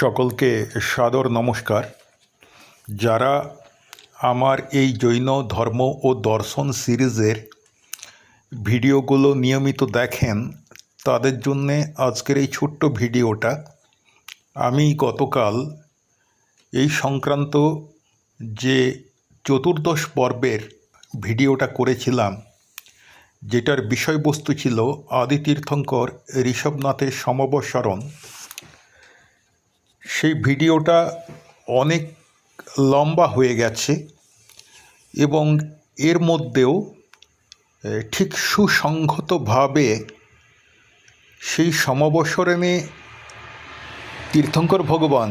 সকলকে সাদর নমস্কার। যারা আমার এই জৈন ধর্ম ও দর্শন সিরিজের ভিডিওগুলো নিয়মিত দেখেন, তাদের জন্যে আজকের এই ছোট্ট ভিডিওটা। আমি গতকাল এই সংক্রান্ত যে চতুর্দশ পর্বের ভিডিওটা করেছিলাম, যেটার বিষয়বস্তু ছিল আদিতীর্থঙ্কর ঋষভনাথের সমবসরণ সেই ভিডিওটা অনেক লম্বা হয়ে গেছে এবং এর মধ্যেও ঠিক সুসংহতভাবে সেই সমবসরণে তীর্থঙ্কর ভগবান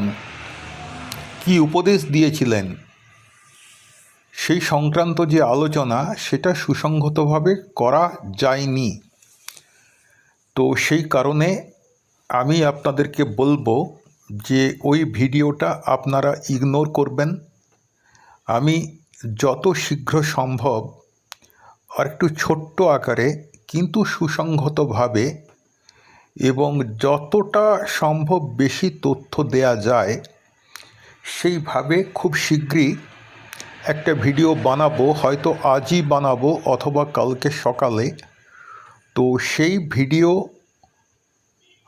কি উপদেশ দিয়েছিলেন, সেই সংক্রান্ত যে আলোচনা, সেটা সুসংহতভাবে করা যায়নি। তো সেই কারণে আমি আপনাদেরকে বলব যে ওই ভিডিওটা আপনারা ইগনোর করবেন। আমি যত শীঘ্র সম্ভব আর একটু ছোট্ট আকারে কিন্তু সুসংহতভাবে এবং যতটা সম্ভব বেশি তথ্য দেয়া যায়, সেইভাবে খুব শীঘ্রই একটা ভিডিও বানাবো, হয়তো আজই বানাবো অথবা কালকে সকালে। তো সেই ভিডিও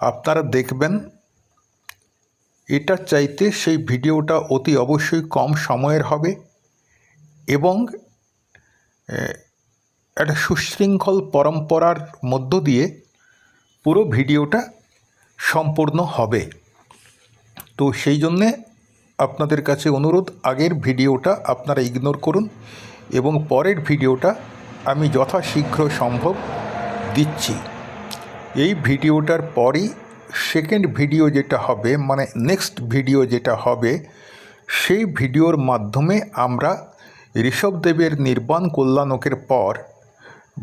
আপনারা দেখবেন। এটার চাইতে সেই ভিডিওটা অতি অবশ্যই কম সময়ের হবে এবং একটা সুশৃঙ্খল পরম্পরার মধ্য দিয়ে পুরো ভিডিওটা সম্পূর্ণ হবে। তো সেই জন্যে আপনাদের কাছে অনুরোধ, আগের ভিডিওটা আপনারা ইগনোর করুন এবং পরের ভিডিওটা আমি যথাশীঘ্র সম্ভব দিচ্ছি। এই ভিডিওটার পরই সেকেন্ড ভিডিও যেটা হবে মানে নেক্সট ভিডিও যেটা হবে, সেই ভিডিওর মাধ্যমে আমরা ঋষভদেবের নির্বাণ কল্যাণকের পর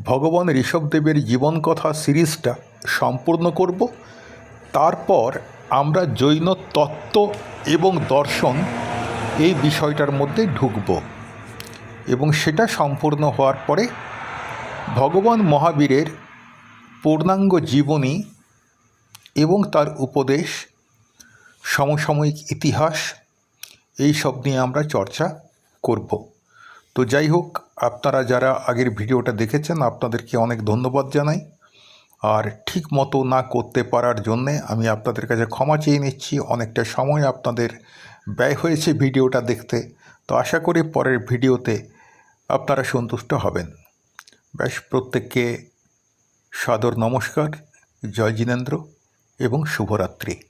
ভগবান ঋষভদেবের জীবন কথা সিরিজটা সম্পূর্ণ করব। তারপর আমরা জৈন তত্ত্ব এবং দর্শন এই বিষয়টার মধ্যে ঢুকব এবং সেটা সম্পূর্ণ হওয়ার পরে ভগবান মহাবীরের পূর্ণাঙ্গ জীবনী এবং তার উপদেশ, সমসাময়িক ইতিহাস, এই সব নিয়ে আমরা চর্চা করব। তো যাই হোক, আপনারা যারা আগের ভিডিওটা দেখেছেন, আপনাদেরকে অনেক ধন্যবাদ জানাই। আর ঠিক মতো না করতে পারার জন্যে আমি আপনাদের কাছে ক্ষমা চেয়ে নিচ্ছি। অনেকটা সময় আপনাদের ব্যয় হয়েছে ভিডিওটা দেখতে। তো আশা করি পরের ভিডিওতে আপনারা সন্তুষ্ট হবেন। ব্যাস, প্রত্যেককে সাদর নমস্কার। জয় জিনেন্দ্র। এবং শুভরাত্রি।